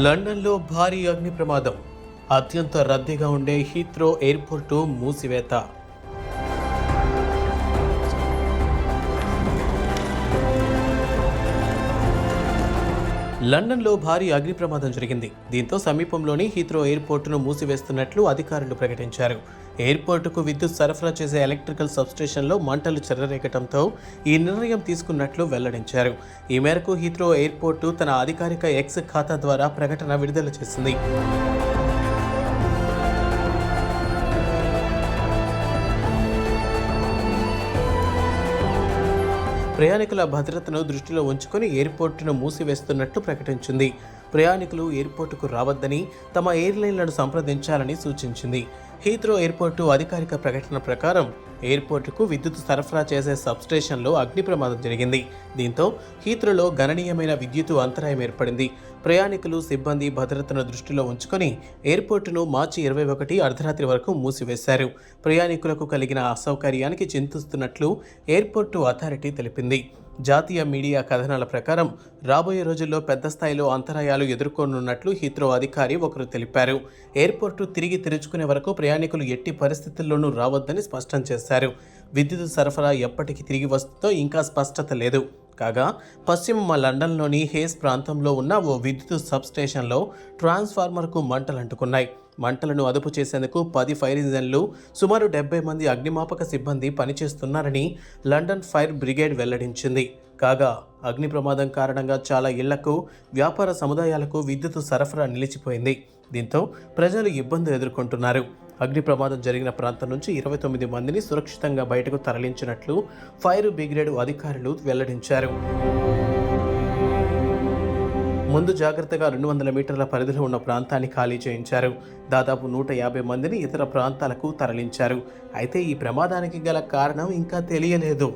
లండన్లో భారీ అగ్ని ప్రమాదం అత్యంత రద్దీగా ఉండే హీత్రో ఎయిర్పోర్టు మూసివేత. లండన్లో భారీ అగ్ని ప్రమాదం జరిగింది. దీంతో సమీపంలోని హీత్రో ఎయిర్పోర్టును మూసివేస్తున్నట్లు అధికారులు ప్రకటించారు. ఎయిర్పోర్టుకు విద్యుత్ సరఫరా చేసే ఎలక్ట్రికల్ సబ్స్టేషన్లో మంటలు చెలరేగటంతో ఈ నిర్ణయం తీసుకున్నట్లు వెల్లడించారు. ఈ మేరకు హీత్రో ఎయిర్పోర్టు తన అధికారిక ఎక్స్ ఖాతా ద్వారా ప్రకటన విడుదల చేసింది. ప్రయాణికుల భద్రతను దృష్టిలో ఉంచుకొని ఎయిర్పోర్టును మూసివేస్తున్నట్టు ప్రకటించింది. ప్రయాణికులు ఎయిర్పోర్టుకు రావద్దని తమ ఎయిర్లైన్లను సంప్రదించాలని సూచించింది. హీత్రో ఎయిర్పోర్టు అధికారిక ప్రకటన ప్రకారం ఎయిర్పోర్టుకు విద్యుత్ సరఫరా చేసే సబ్స్టేషన్లో అగ్ని ప్రమాదం జరిగింది. దీంతో హీత్రోలో గణనీయమైన విద్యుత్ అంతరాయం ఏర్పడింది. ప్రయాణికులు సిబ్బంది భద్రతను దృష్టిలో ఉంచుకొని ఎయిర్పోర్టును మార్చి ఇరవై ఒకటి అర్ధరాత్రి వరకు మూసివేశారు. ప్రయాణికులకు కలిగిన అసౌకర్యానికి చింతిస్తున్నట్లు ఎయిర్పోర్టు అథారిటీ తెలిపింది. జాతీయ మీడియా కథనాల ప్రకారం రాబోయే రోజుల్లో పెద్ద స్థాయిలో అంతరాయాలు ఎదుర్కొనున్నట్లు హీత్రో అధికారి ఒకరు తెలిపారు. ఎయిర్పోర్టు తిరిగి తెరుచుకునే వరకు ప్రయాణికులు ఎట్టి పరిస్థితుల్లోనూ రావద్దని స్పష్టం చేశారు. విద్యుత్ సరఫరా ఎప్పటికి తిరిగి వస్తుందో ఇంకా స్పష్టత లేదు. కాగా పశ్చిమ లండన్లోని హేస్ ప్రాంతంలో ఉన్న ఓ విద్యుత్ సబ్స్టేషన్లో ట్రాన్స్ఫార్మర్కు మంటలు అంటుకున్నాయి మంటలను అదుపు చేసేందుకు పది ఫైర్ ఇంజన్లు సుమారు డెబ్బై మంది అగ్నిమాపక సిబ్బంది పనిచేస్తున్నారని లండన్ ఫైర్ బ్రిగేడ్ వెల్లడించింది. కాగా అగ్ని ప్రమాదం కారణంగా చాలా ఇళ్ళకు వ్యాపార సముదాయాలకు విద్యుత్ సరఫరా నిలిచిపోయింది. దీంతో ప్రజలు ఇబ్బందులు ఎదుర్కొంటున్నారు. అగ్ని ప్రమాదం జరిగిన ప్రాంతం నుంచి ఇరవై తొమ్మిది మందిని సురక్షితంగా బయటకు తరలించినట్లు ఫైర్ బ్రిగేడ్ అధికారులు వెల్లడించారు. ముందు జాగ్రత్తగా రెండు వందల మీటర్ల పరిధిలో ఉన్న ప్రాంతాన్ని ఖాళీ చేయించారు. దాదాపు నూట యాభై మందిని ఇతర ప్రాంతాలకు తరలించారు. అయితే ఈ ప్రమాదానికి గల కారణం ఇంకా తెలియలేదు.